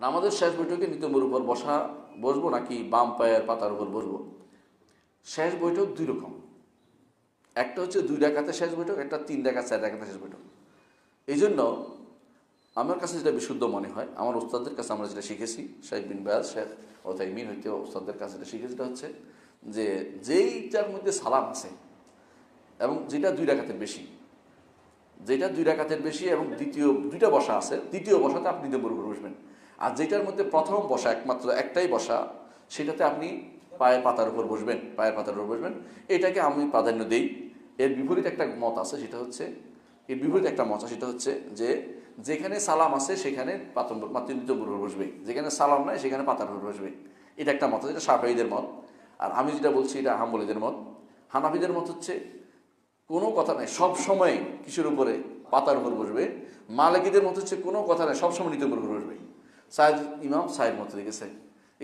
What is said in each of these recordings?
নামাজের শেষ বৈঠকে নিতম্বর উপর বসা বসবো নাকি বাম পায়ের পাতার উপর বসবো? শেষ বৈঠক দুই রকম। একটা হচ্ছে দুই ডাকাতে শেষ বৈঠক, একটা তিন ডাকাত, চার ডাকাতে শেষ বৈঠক। এই জন্য আমার কাছে যেটা বিশুদ্ধ মনে হয়, আমার ওস্তাদের কাছে আমরা যেটা শিখেছি, শেখ বিন বায়াজ, শেখ ও তাই ওতাইমিন হইতে ওস্তাদের কাছে যেটা শিখেছি, সেটা হচ্ছে যে যেইটার মধ্যে সালাম আছে এবং যেটা দুই ডাকাতের বেশি যেটা দুই ডাকাতের বেশি এবং দ্বিতীয়, দুইটা বসা আছে, দ্বিতীয় বসাতে আপনি উপর বসবেন। আর যেটার মধ্যে প্রথম বসা, একমাত্র একটাই বসা, সেটাতে আপনি পায়ের পাতার উপর বসবেন, পায়ের পাতার উপর বসবেন। এটাকে আমি প্রাধান্য দিই। এর বিপরীত একটা মত আছে, সেটা হচ্ছে, এর বিপরীত একটা মত আছে, সেটা হচ্ছে যে, যেখানে সালাম আছে, সেখানে মাতৃনিতম্বর উপর বসবে যেখানে সালাম নাই, সেখানে পাতার উপর বসবে এটা একটা মত যেটা সাফাইদের মত। আর আমি যেটা বলছি, এটা হাম্বলিদের মত। হানাফিদের মত হচ্ছে কোনো কথা নাই, সব সময় কিসের উপরে? পাতার উপর বসবে। মালিকীদের মতো হচ্ছে কোনো কথা নাই সবসময় নিতের উপর বসবে। সাহেব ইমাম সাহেব মতো দেখেছে।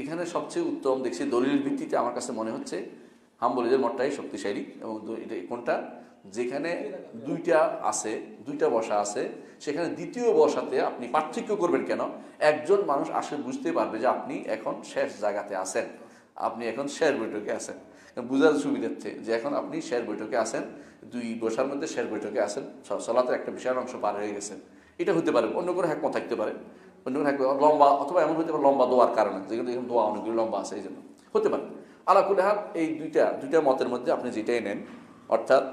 এখানে সবচেয়ে উত্তম দেখছি দলিলের ভিত্তিতে আমার কাছে মনে হচ্ছে হাম্বলিদের মতটাই শক্তিশালী এবং এটা কোনটা? যেখানে দুইটা আছে, দুইটা বসা আছে, সেখানে দ্বিতীয় বসাতে আপনি পার্থক্য করবেন কেন? একজন মানুষ আসে বুঝতে পারবে যে আপনি এখন শেষ জায়গাতে আছেন। আপনি এখন শেয়ার বৈঠকে আছেন। বুঝার সুবিধার্থে যে এখন আপনি শেয়ার বৈঠকে আছেন, দুই বসার মধ্যে শেয়ার বৈঠকে আছেন সলাতের একটা বিশাল অংশ পার হয়ে গেছেন। এটা হতে পারে, অন্য কোনো হ্যাকমত থাকতে পারে। অন্য কোনো হ্যাক লম্বা অথবা এমন হতে পারে লম্বা দোয়ার কারণে যেখানে দেখুন দোয়া অনেকগুলো লম্বা আছে এই জন্য হতে পারে। আলা কুলে হাল, এই দুইটা দুইটা মতের মধ্যে আপনি যেটাই নেন, অর্থাৎ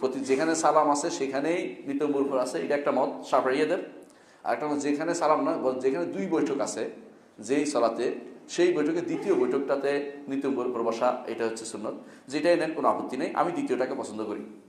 প্রতি যেখানে সালাম আছে সেখানেই নিতম্বর আছে, এটা একটা মত সাফাইয়াদের আর একটা মত যেখানে সালাম না যেখানে দুই বৈঠক আছে, যেই সলাতে সেই বৈঠকে দ্বিতীয় বৈঠকটাতে নিতম্বর উপর বসা এটা হচ্ছে সুন্নত। যেটাই নেন, কোনো আপত্তি নেই। আমি দ্বিতীয়টাকে পছন্দ করি।